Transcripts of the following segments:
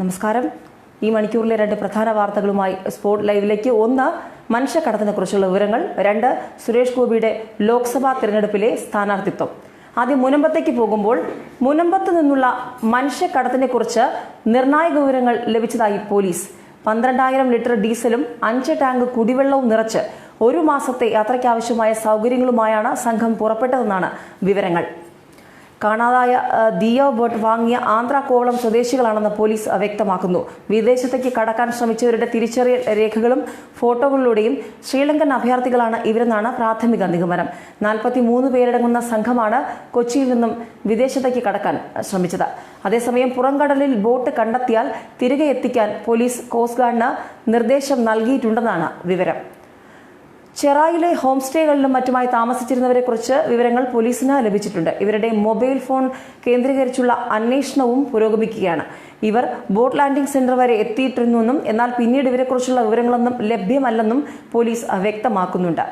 നമസ്കാരം. ഈ മണിക്കൂറിലെ രണ്ട് പ്രധാന വാർത്തകളുമായി സ്പോർട്ട് ലൈവിലേക്ക് ഒന്ന് മനുഷ്യക്കടത്തിനെ കുറിച്ചുള്ള വിവരങ്ങൾ. രണ്ട് സുരേഷ് ഗോപിയുടെ ലോക്സഭാ തിരഞ്ഞെടുപ്പിലെ സ്ഥാനാർത്ഥിത്വം. ആദ്യം മുനമ്പത്തേക്ക് പോകുമ്പോൾ മുനമ്പത്ത് നിന്നുള്ള മനുഷ്യക്കടത്തിനെ കുറിച്ച് നിർണായക വിവരങ്ങൾ ലഭിച്ചതായി പോലീസ്. പന്ത്രണ്ടായിരം ലിറ്റർ ഡീസലും അഞ്ച് ടാങ്ക് കുടിവെള്ളവും നിറച്ച് ഒരു മാസത്തെ യാത്രയ്ക്കാവശ്യമായ സൗകര്യങ്ങളുമായാണ് സംഘം പുറപ്പെട്ടതെന്നാണ് വിവരങ്ങൾ. കാണാതായ ദിയോ ബോട്ട് വാങ്ങിയ ആന്ധ്രാകോവളം സ്വദേശികളാണെന്ന് പോലീസ് വ്യക്തമാക്കുന്നു. വിദേശത്തേക്ക് കടക്കാൻ ശ്രമിച്ചവരുടെ തിരിച്ചറിയൽ രേഖകളും ഫോട്ടോകളിലൂടെയും ശ്രീലങ്കൻ അഭയാർത്ഥികളാണ് ഇവരെന്നാണ് പ്രാഥമിക നിഗമനം. നാൽപ്പത്തി മൂന്ന് പേരടങ്ങുന്ന സംഘമാണ് കൊച്ചിയിൽ നിന്നും വിദേശത്തേക്ക് കടക്കാൻ ശ്രമിച്ചത്. അതേസമയം പുറംകടലിൽ ബോട്ട് കണ്ടെത്തിയാൽ തിരികെ എത്തിക്കാൻ പോലീസ് കോസ്റ്റ് ഗാർഡിന് നിർദ്ദേശം നൽകിയിട്ടുണ്ടെന്നാണ് വിവരം. ചെറായിലെ ഹോം സ്റ്റേകളിലും മറ്റുമായി താമസിച്ചിരുന്നവരെ കുറിച്ച് വിവരങ്ങൾ പോലീസിന് ലഭിച്ചിട്ടുണ്ട്. ഇവരുടെ മൊബൈൽ ഫോൺ കേന്ദ്രീകരിച്ചുള്ള അന്വേഷണവും പുരോഗമിക്കുകയാണ്. ഇവർ ബോട്ട് ലാൻഡിംഗ് സെന്റർ വരെ എത്തിയിട്ടിരുന്നെന്നും എന്നാൽ പിന്നീട് ഇവരെക്കുറിച്ചുള്ള വിവരങ്ങളൊന്നും ലഭ്യമല്ലെന്നും പോലീസ് വ്യക്തമാക്കുന്നുണ്ട്.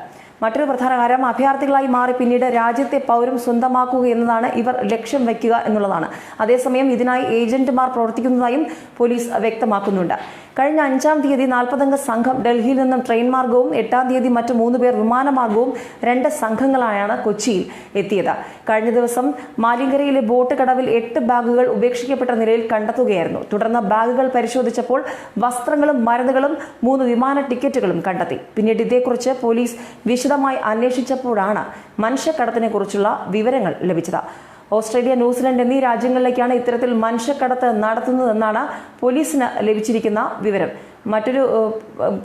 മറ്റൊരു പ്രധാന കാര്യം അഭയാർത്ഥികളായി മാറി പിന്നീട് രാജ്യത്തെ പൗരം സ്വന്തമാക്കുക എന്നതാണ് ഇവർ ലക്ഷ്യം വയ്ക്കുക എന്നുള്ളതാണ്. അതേസമയം ഇതിനായി ഏജന്റുമാർ പ്രവർത്തിക്കുന്നതായും പോലീസ് വ്യക്തമാക്കുന്നുണ്ട്. കഴിഞ്ഞ അഞ്ചാം തീയതി നാൽപ്പതംഗ സംഘം ഡൽഹിയിൽ നിന്നും ട്രെയിൻ മാർഗവും എട്ടാം തീയതി മറ്റ് മൂന്ന് പേർ വിമാനമാർഗവും രണ്ട് സംഘങ്ങളായാണ് കൊച്ചിയിൽ എത്തിയത്. കഴിഞ്ഞ ദിവസം മാലിങ്കരയിലെ ബോട്ട് കടവിൽ എട്ട് ബാഗുകൾ ഉപേക്ഷിക്കപ്പെട്ട നിലയിൽ കണ്ടെത്തുകയായിരുന്നു. തുടർന്ന് ബാഗുകൾ പരിശോധിച്ചപ്പോൾ വസ്ത്രങ്ങളും മരുന്നുകളും മൂന്ന് വിമാന ടിക്കറ്റുകളും കണ്ടെത്തി. പിന്നീട് ഇതേക്കുറിച്ച് പോലീസ് വിശദമായി അന്വേഷിച്ചപ്പോഴാണ് മനുഷ്യക്കടത്തിനെ കുറിച്ചുള്ള വിവരങ്ങൾ ലഭിച്ചത്. ഓസ്ട്രേലിയ ന്യൂസിലൻഡ് എന്നീ രാജ്യങ്ങളിലേക്കാണ് ഇത്തരത്തിൽ മനുഷ്യക്കടത്ത് നടത്തുന്നതെന്നാണ് പോലീസിന് ലഭിച്ചിരിക്കുന്ന വിവരം. മറ്റൊരു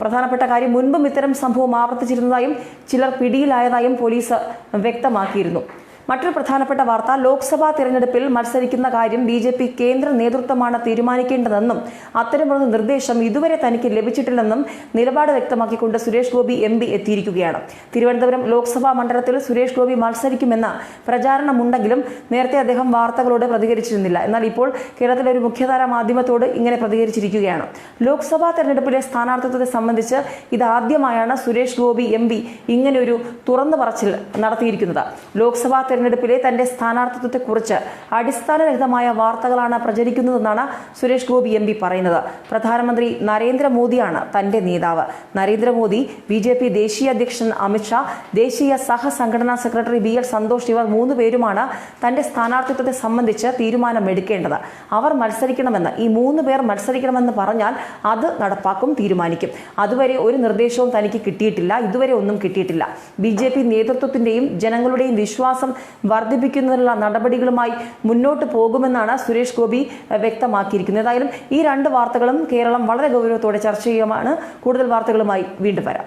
പ്രധാനപ്പെട്ട കാര്യം മുൻപും ഇത്തരം സംഭവം ആവർത്തിച്ചിരുന്നതായും ചിലർ പിടിയിലായതായും പോലീസ് വ്യക്തമാക്കിയിരുന്നു. മറ്റൊരു പ്രധാനപ്പെട്ട വാർത്ത ലോക്സഭാ തിരഞ്ഞെടുപ്പിൽ മത്സരിക്കുന്ന കാര്യം ബി ജെ പി കേന്ദ്ര നേതൃത്വമാണ് തീരുമാനിക്കേണ്ടതെന്നും അത്തരമൊരു നിർദ്ദേശം ഇതുവരെ തനിക്ക് ലഭിച്ചിട്ടില്ലെന്നും നിലപാട് വ്യക്തമാക്കിക്കൊണ്ട് സുരേഷ് ഗോപി എം പി എത്തിയിരിക്കുകയാണ്. തിരുവനന്തപുരം ലോക്സഭാ മണ്ഡലത്തിൽ സുരേഷ് ഗോപി മത്സരിക്കുമെന്ന പ്രചാരണമുണ്ടെങ്കിലും നേരത്തെ അദ്ദേഹം വാർത്തകളോട് പ്രതികരിച്ചിരുന്നില്ല. എന്നാൽ ഇപ്പോൾ കേരളത്തിലെ ഒരു മുഖ്യധാര മാധ്യമത്തോട് ഇങ്ങനെ പ്രതികരിച്ചിരിക്കുകയാണ്. ലോക്സഭാ തെരഞ്ഞെടുപ്പിലെ സ്ഥാനാർത്ഥിത്വത്തെ സംബന്ധിച്ച് ഇതാദ്യമായാണ് സുരേഷ് ഗോപി എം പി ഇങ്ങനെയൊരു തുറന്നു പറച്ചിൽ നടത്തിയിരിക്കുന്നത്. ലോക്സഭാ തെരഞ്ഞെടുപ്പിലെ തന്റെ സ്ഥാനാർത്ഥിത്വത്തെക്കുറിച്ച് അടിസ്ഥാനരഹിതമായ വാർത്തകളാണ് പ്രചരിക്കുന്നതെന്നാണ് സുരേഷ് ഗോപി എം പറയുന്നത്. പ്രധാനമന്ത്രി നരേന്ദ്രമോദിയാണ് തന്റെ നേതാവ്. നരേന്ദ്രമോദി ബി ജെ പി ദേശീയ അധ്യക്ഷൻ അമിത്ഷാ ദേശീയ സഹസംഘടനാ സെക്രട്ടറി ബി എൽ സന്തോഷ് ഇവർ മൂന്ന് പേരുമാണ് തന്റെ സ്ഥാനാർത്ഥിത്വത്തെ സംബന്ധിച്ച് തീരുമാനമെടുക്കേണ്ടത്. അവർ മത്സരിക്കണമെന്ന് ഈ മൂന്ന് പേർ മത്സരിക്കണമെന്ന് പറഞ്ഞാൽ അത് നടപ്പാക്കും തീരുമാനിക്കും. അതുവരെ ഒരു നിർദ്ദേശവും തനിക്ക് കിട്ടിയിട്ടില്ല ഇതുവരെ ഒന്നും കിട്ടിയിട്ടില്ല. ബി ജെ പി നേതൃത്വത്തിന്റെയും ജനങ്ങളുടെയും വിശ്വാസം വർദ്ധിപ്പിക്കുന്നതിനുള്ള നടപടികളുമായി മുന്നോട്ട് പോകുമെന്നാണ് സുരേഷ് ഗോപി വ്യക്തമാക്കിയിരിക്കുന്നത്. ഏതായാലും ഈ രണ്ട് വാർത്തകളും കേരളം വളരെ ഗൗരവത്തോടെ ചർച്ച ചെയ്യുമാണ് കൂടുതൽ വാർത്തകളുമായി വീണ്ടും വരാം.